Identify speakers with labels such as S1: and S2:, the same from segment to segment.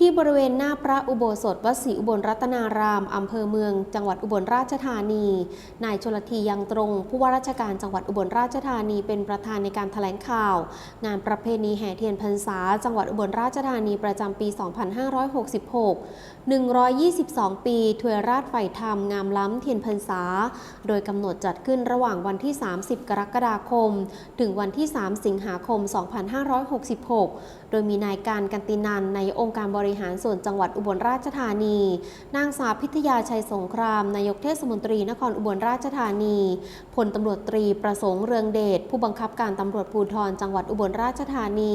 S1: ที่บริเวณหน้าพระอุโบสถวัดศรีอุบลรัตนาราม อำเภอเมือง จังหวัดอุบลราชธานี นายชลทียังตรง ผู้ว่าราชการจังหวัดอุบลราชธานีเป็นประธานในการแถลงข่าว งานประเพณีแห่เทียนพรรษา จังหวัดอุบลราชธานีประจำปี 2566 122 ปีถวยราชไฝ่ธรรมงามล้ำเทียนพรรษา โดยกำหนดจัดขึ้นระหว่างวันที่ 30 กรกฎาคม ถึงวันที่ 3 สิงหาคม 2566โดยมีนายการกันตินันในองค์การบริหารส่วนจังหวัดอุบลราชธานี นางสาวพิทยาชัยสงคราม นายกเทศมนตรีนครอุบลราชธานี พลตำรวจตรีประสงค์เรืองเดช ผู้บังคับการตำรวจภูธรจังหวัดอุบลราชธานี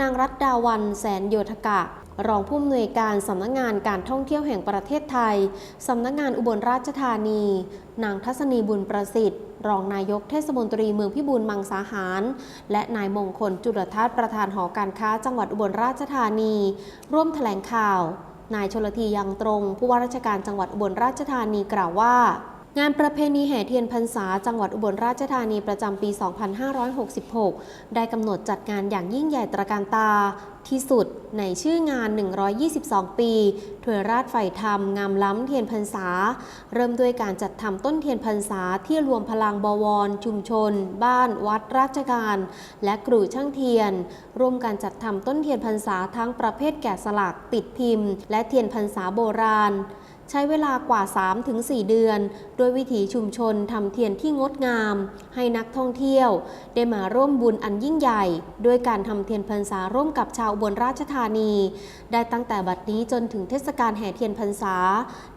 S1: นางรัตดาวันแสนโยธกะ รองผู้อำนวยการสำนักงานการท่องเที่ยวแห่งประเทศไทย สำนักงานอุบลราชธานี นางทัศนีบุญประสิทธิ์ รองนายกเทศมนตรีเมืองพิบูลมังสาหาร และนายมงคลจุลทัศน์ประธานหอการค้าจังหวัดอุบลราชธานี ร่วมแถลงข่าว นายชลทียังตรง ผู้ว่าราชการจังหวัดอุบลราชธานีกล่าวว่า งานประเพณีแห่เทียนพรรษาจังหวัดอุบลราชธานีประจำปี 2566 ได้กำหนดจัดงานอย่างยิ่งใหญ่ตระการตาที่สุดในชื่องาน 122 ปีถวยราชไฝ่ธรรม งามล้ำเทียนพรรษา เริ่มด้วยการจัดทำต้นเทียนพรรษาที่รวมพลังบวร ชุมชน บ้าน วัดราชการ และกลุ่ช่างเทียน ร่วมการจัดทำต้นเทียนพรรษาทั้งประเภทแกะสลัก ติดพิมพ์ และเทียนพรรษาโบราณ ใช้เวลากว่า 3-4 เดือน โดยวิถีชุมชนทำเทียนที่งดงาม ให้นักท่องเที่ยว ได้มาร่วมบุญอันยิ่งใหญ่ ด้วยการทำเทียนพรรษาร่วมกับชาวอุบนราชธานี ได้ตั้งแต่บัดนี้จนถึงเทศกาลแห่เทียนพรรษา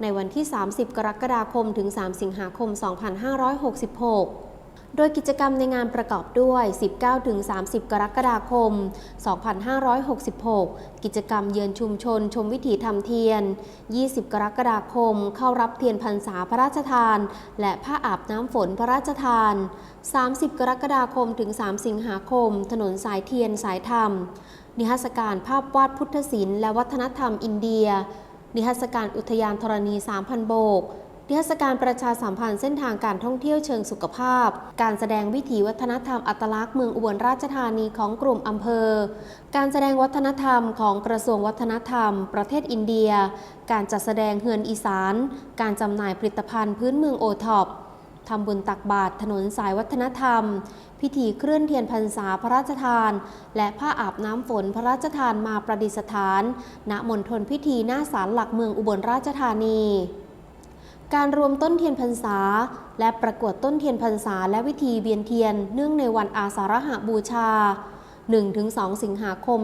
S1: ในวันที่ 30 กรกฎาคมถึง 3 สิงหาคม 2566 โดยกิจกรรมในงานประกอบด้วย 19-30 กรกฎาคม 2566 กิจกรรมเยือนชุมชนชมวิถีทำเทียน 20 กรกฎาคม เข้ารับเทียนพรรษาพระราชทาน และผ้าอาบน้ำฝนพระราชทาน 30 กรกฎาคมถึง 3 สิงหาคม ถนนสายเทียนสายธรรม นิทรรศการภาพวาดพุทธศิลป์และวัฒนธรรมอินเดีย นิทรรศการอุทยานธรณี 3,000 โบก นิทรรศการประชาสัมพันธ์เส้นทางการท่องเที่ยวเชิงสุขภาพ การแสดงวิถีวัฒนธรรมอัตลักษณ์เมืองอุบลราชธานีของกลุ่มอำเภอ การแสดงวัฒนธรรมของกระทรวงวัฒนธรรม ประเทศอินเดีย การจัดแสดงเฮือนอีสาน การจำหน่ายผลิตภัณฑ์พื้นเมืองโอท็อปทำบุญตักบาตรถนนสายวัฒนธรรม พิธีเคลื่อนเทียนพรรษาพระราชทาน และผ้าอาบน้ำฝนพระราชทานมาประดิษฐาน ณมณฑลพิธีหน้าศาลหลักเมืองอุบลราชธานี การรวมต้นเทียนพรรษา และประกวดต้นเทียนพรรษาและวิธีเวียนเทียน เนื่องในวันอาสาฬหบูชา 1-2 สิงหาคม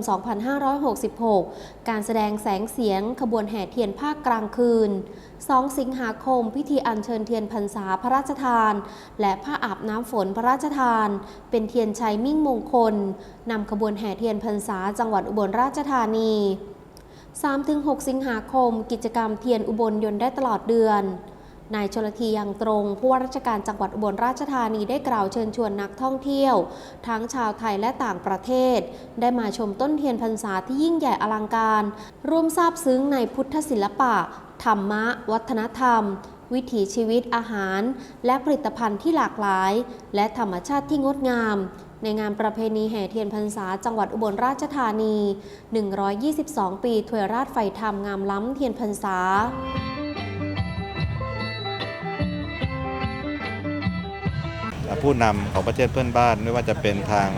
S1: 2566 การแสดงแสงเสียงขบวนแห่เทียนภาคกลางคืน 2 สิงหาคม พิธีอัญเชิญเทียนพรรษาพระราชทาน และผ้าอาบน้ำฝนพระราชทาน เป็นเทียนชัยมิ่งมงคลนำขบวนแห่เทียนพรรษาจังหวัดอุบลราชธานี3-6 สิงหาคม กิจกรรมเทียนอุบลยนต์ได้ตลอดเดือน นายชลทียังตรงผู้ว่าราชการจังหวัดอุบลราชธานีได้กล่าวเชิญชวนนักท่องเที่ยว ทั้งชาวไทยและต่างประเทศ ได้มาชมต้นเทียนพรรษาที่ยิ่งใหญ่อลังการ ร่วมซาบซึ้งในพุทธศิลปะ ธรรมะ วัฒนธรรม วิถีชีวิตอาหาร และผลิตภัณฑ์ที่หลากหลาย และธรรมชาติที่งดงามในงานประเพณีแห่เทียนพรรษาจังหวัดอุบลราชธานี 122 ปีถวยราชไฟธรรมงามล้ำเทียนพรรษา
S2: ผู้นำของประเทศเพื่อนบ้าน ไม่ว่าจะเป็นทาง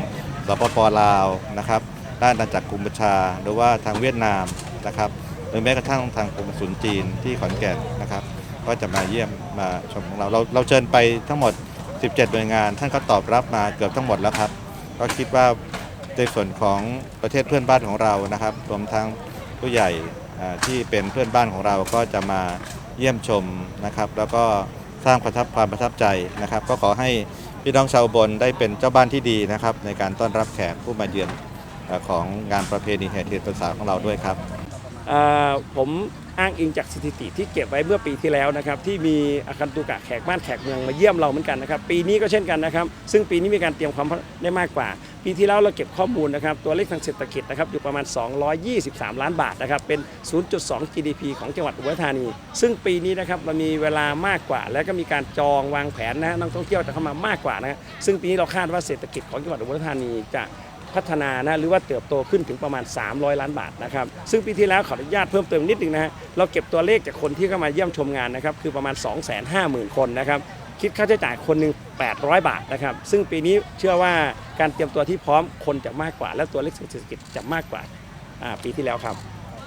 S2: สปปลาวนะครับด้านอาณาจักรกัมพูชา หรือว่าทางเวียดนามนะครับหรือแม้กระทั่งทางกรมศุลจีนที่ขอนแก่นนะครับ ก็จะมาเยี่ยมมาชมของเราเรา เราเชิญไปทั้งหมด 17 หน่วยงาน ท่านก็ตอบรับมาเกือบทั้งหมดแล้วครับ ก็คิดว่าในส่วนของประเทศเพื่อนบ้านของเรานะครับ รวมทั้งผู้ใหญ่ที่เป็นเพื่อนบ้านของเราก็จะมาเยี่ยมชมนะครับ แล้วก็สร้างประทับความประทับใจนะครับ ก็ขอให้ พี่น้องชาวบนได้เป็นเจ้าบ้านที่ดีนะครับ ในการต้อนรับแขกผู้มาเยือนของงานประเพณีแห่เทียนพรรษาของเราด้วยครับ
S3: ผมอ้างอิงจากสถิติที่เก็บไว้เมื่อปีที่แล้วนะครับที่มีอาคันตุกะแขกบ้านแขกเมืองมาเยี่ยมเราเหมือนกันนะครับปีนี้ก็เช่นกันนะครับ ซึ่งปีนี้มีการเตรียมความได้มากกว่า ปีที่แล้วเราเก็บข้อมูลนะครับตัวเลขทางเศรษฐกิจนะครับอยู่ประมาณ 223 ล้านบาทนะครับเป็น 0.2 GDP ของจังหวัดอุบลราชธานี ซึ่งปีนี้นะครับเรามีเวลามากกว่า แล้วก็มีการจองวางแผนนะฮะนักท่องเที่ยวจะเข้ามามากกว่านะฮะซึ่งปีนี้เราคาดว่าเศรษฐกิจของจังหวัดอุบลราชธานีจะพัฒนานะหรือว่าเติบโตขึ้นถึงประมาณ 300 ล้านบาทนะครับซึ่งปีที่แล้วขออนุญาตเพิ่มเติมนิดนึงนะฮะเราเก็บตัวเลขจากคนที่เข้ามาเยี่ยมชมงานนะครับคือประมาณ 250,000 คนนะครับ คิดค่าใช้จ่ายคนหนึ่ง800 บาทนะครับ ซึ่งปีนี้เชื่อว่าการเตรียมตัวที่พร้อมคนจะมากกว่า และตัวเลขเศรษฐกิจจะมากกว่าอ่าปีที่แล้วครับ